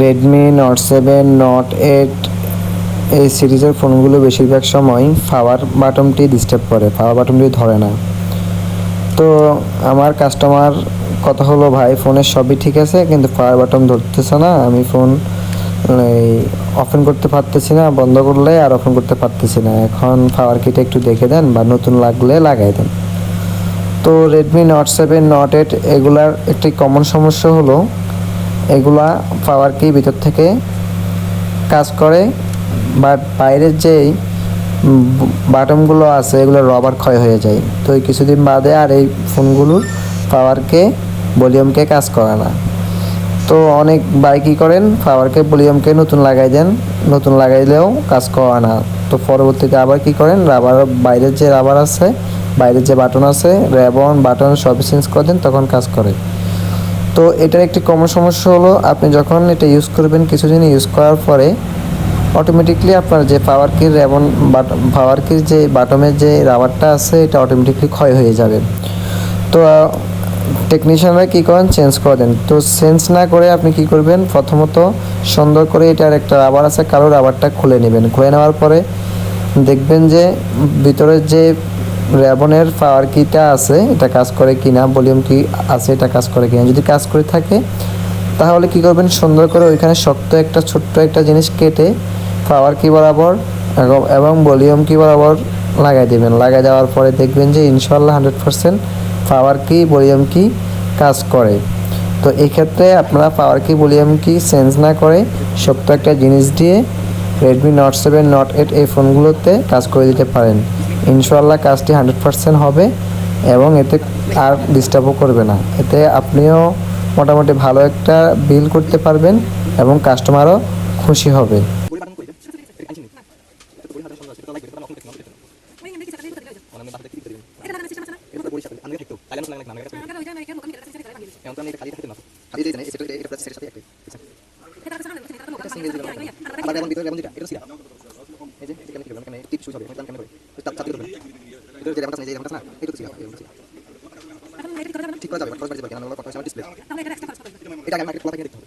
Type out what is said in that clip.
Redmi Note seven Note eight এই সিরিজের ফোনগুলো বেশিরভাগ সময় পাওয়ার বাটনটি ডিস্টার্ব করে। পাওয়ার বাটনটি ধরে না। তো আমার কাস্টমার কথা হলো, ভাই ফোনের সবই ঠিক আছে, কিন্তু পাওয়ার বাটন ধরতেছে না। আমি ফোন এই ওপেন করতে পারতেছি না, বন্ধ করলে আর ওপেন করতে পারতেছি না। এখন পাওয়ার কিটা একটু দেখে দেন বা নতুন লাগলে লাগাই দেন। তো Redmi Note seven Note eight এগুলার একটি কমন সমস্যা হলো এগুলা পাওয়ার কি ভিতর থেকে কাজ করে বাট বাইরের যেই বাটনগুলো আছে, এগুলো রবার ক্ষয় হয়ে যায়। তো এই কিছুদিন বাদে আর এই ফোনগুলোর পাওয়ারকে ভলিউমকে কাজ করে না। তো অনেক বাই কী করেন পাওয়ারকে ভলিউমকে নতুন লাগাই দেন, নতুন লাগাইলেও কাজ করে না। তো পরবর্তীতে আবার কি করেন রাবার বাইরের যে রাবার আছে, বাইরের যে বাটন আছে র্যাবন বাটন সব চেঞ্জ করে দেন, তখন কাজ করে। তো এটার একটি কমন সমস্যা হলো আপনি যখন এটা ইউজ করবেন কিছুদিন ইউজ করার পরে অটোমেটিকলি আপনার যে পাওয়ার কির এবং পাওয়ার কির যে বাটমের যে রাবারটা আছে, এটা অটোমেটিকলি ক্ষয় হয়ে যাবে। তো টেকনিশিয়ানরা কী করেন? চেঞ্জ করে দেন। তো চেঞ্জ না করে আপনি কি করবেন? প্রথমত সুন্দর করে এটার একটা রাবার আছে, কালো রাবারটা খুলে নেবেন। খুলে নেওয়ার পরে দেখবেন যে ভিতরের যে র্যাবনের পাওয়ার কিটা আছে? এটা কাজ করে কিনা? ভলিউম কি আছে? এটা কাজ করে কিনা? যদি কাজ করে থাকে, তাহলে কি করবেন? সুন্দর করে ওইখানে শক্ত একটা, ছোট্ট একটা জিনিস কেটে পাওয়ার কি বরাবর এবং- ভলিউম কি বরাবর লাগাই দেবেন। লাগাই দেওয়ার পরে দেখবেন যে ইনশাল্লাহ হান্ড্রেড পারসেন্ট পাওয়ার কি ভলিউম কি কাজ করে। তো এই ক্ষেত্রে আপনারা পাওয়ার কি ভলিউম কি চেঞ্জ না করে শক্ত একটা জিনিস দিয়ে Redmi Note seven Note eight এই ফোনগুলোতে কাজ করে দিতে পারেন। ইনশাল্লাহ কাজটি হান্ড্রেড পারসেন্ট হবে এবং এতে আর ডিস্টার্বও করবে না। এতে আপনিও মোটামুটি ভালো একটা বিল করতে পারবেন এবং কাস্টমারও খুশি হবে। ঠিক করা যাবে খরচ বাড়িতে পারে কেন? ডিসপ্লে এটা আগে মার্কেট খোলা থেকে দেখতে হবে।